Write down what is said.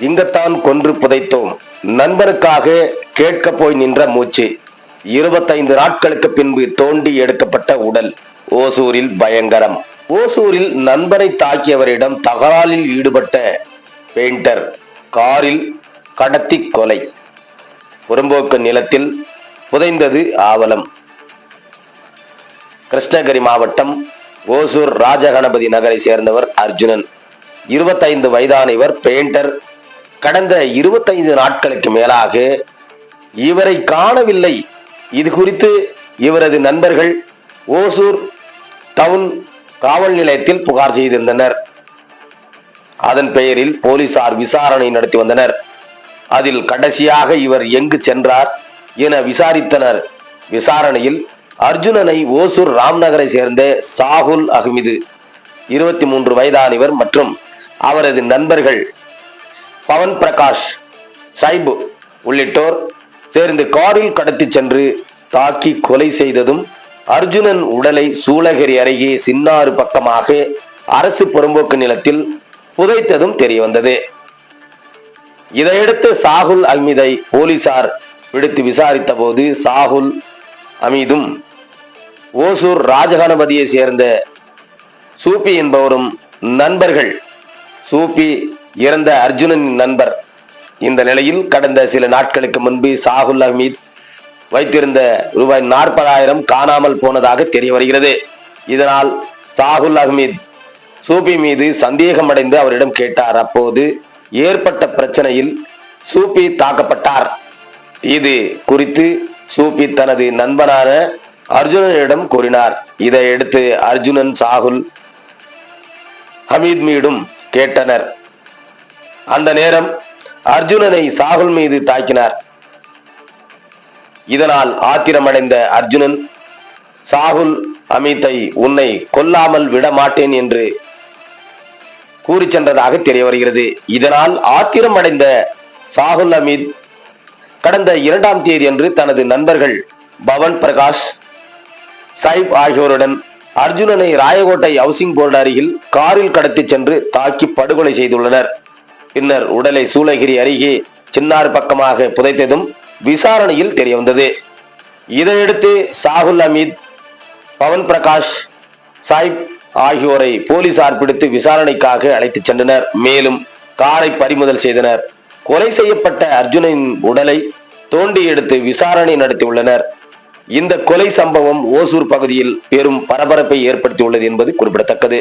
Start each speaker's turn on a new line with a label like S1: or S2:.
S1: இங்கத்தான் கொன்று புதைத்தோம். நண்பனுக்காக கேட்க போய் நின்ற மூச்சு. இருபத்தைந்து நாட்களுக்கு பின்பு தோண்டி எடுக்கப்பட்ட உடல் ஓசூரில் பயங்கரம். ஓசூரில் நண்பரை தாக்கியவரிடம் தகராறில் ஈடுபட்ட பெயிண்டர் காரில் கடத்தி கொலை. புறம்போக்கு நிலத்தில் புதைந்தது ஆவலம். கிருஷ்ணகிரி மாவட்டம் ஓசூர் ராஜகணபதி நகரை சேர்ந்தவர் அர்ஜுனன். இருபத்தைந்து வயதான இவர் பெயிண்டர். கடந்த இருபத்தைந்து நாட்களுக்கு மேலாக இவரை காணவில்லை. இது குறித்து இவரது நண்பர்கள் ஓசூர் டவுன் காவல் நிலையத்தில் புகார் செய்திருந்தனர். அதன் பெயரில் போலீசார் விசாரணை நடத்தி வந்தனர். அதில் கடைசியாக இவர் எங்கு சென்றார்? என விசாரித்தனர். விசாரணையில் அர்ஜுனனை ஓசூர் ராம்நகரை சேர்ந்த சாகுல் அஹ்மிது இருபத்தி மூன்று வயதானவர் மற்றும் அவரது நண்பர்கள் பவன் பிரகாஷ் சைபு உள்ளிட்டோர் சேர்ந்து காரில் கடத்தி சென்று தாக்கி கொலை செய்ததும் அர்ஜுனன் உடலை சூளகிரி அருகே சின்னாறு பக்கமாக அரசு புறம்போக்கு நிலத்தில் புதைத்ததும் தெரியவந்தது. இதையடுத்து சாகுல் அமீதை போலீசார் விடுத்து விசாரித்த போது சாகுல் அமீதும் ஓசூர் ராஜகணபதியை சேர்ந்த சூப்பி என்பவரும் நண்பர்கள். சூப்பி இறந்த அர்ஜுனனின் நண்பர். இந்த நிலையில் கடந்த சில நாட்களுக்கு முன்பு சாகுல் அமீத் வைத்திருந்த ரூபாய் நாற்பதாயிரம் காணாமல் போனதாக தெரிய வருகிறது. இதனால் சாகுல் அஹ்மீத் சூபி மீது சந்தேகமடைந்து அவரிடம் கேட்டார். அப்போது ஏற்பட்ட பிரச்சனையில் சூபி தாக்கப்பட்டார். இது குறித்து சூப்பி தனது நண்பனான அர்ஜுனனிடம் கூறினார். இதையடுத்து அர்ஜுனன் சாகுல் ஹமீத் மீடும் கேட்டனர். அந்த நேரம் அர்ஜுனனை சாகுல் மீது தாக்கினார். இதனால் ஆத்திரமடைந்த அர்ஜுனன் சாகுல் அமித்தை உன்னை கொல்லாமல் விட மாட்டேன் என்று கூறி சென்றதாக தெரிய வருகிறது. இதனால் ஆத்திரமடைந்த சாகுல் அமித் கடந்த இரண்டாம் தேதி அன்று தனது நண்பர்கள் பவன் பிரகாஷ் சைப் ஆகியோருடன் அர்ஜுனனை ராயகோட்டை ஹவுசிங் போர்டு அருகில் காரில் கடத்தி சென்று தாக்கி படுகொலை செய்துள்ளனர். பின்னர் உடலை சூளகிரி அருகே சின்னாறு பக்கமாக புதைத்ததும் விசாரணையில் தெரியவந்தது. இதையடுத்து சாகுல் அமீத் பவன் பிரகாஷ் சாஹிப் ஆகியோரை போலீசார் பிடித்து விசாரணைக்காக அழைத்துச் சென்றனர். மேலும் காரை பறிமுதல் செய்தனர். கொலை செய்யப்பட்ட அர்ஜுனின் உடலை தோண்டி எடுத்து விசாரணை நடத்தியுள்ளனர். இந்த கொலை சம்பவம் ஓசூர் பகுதியில் பெரும் பரபரப்பை ஏற்படுத்தியுள்ளது என்பது குறிப்பிடத்தக்கது.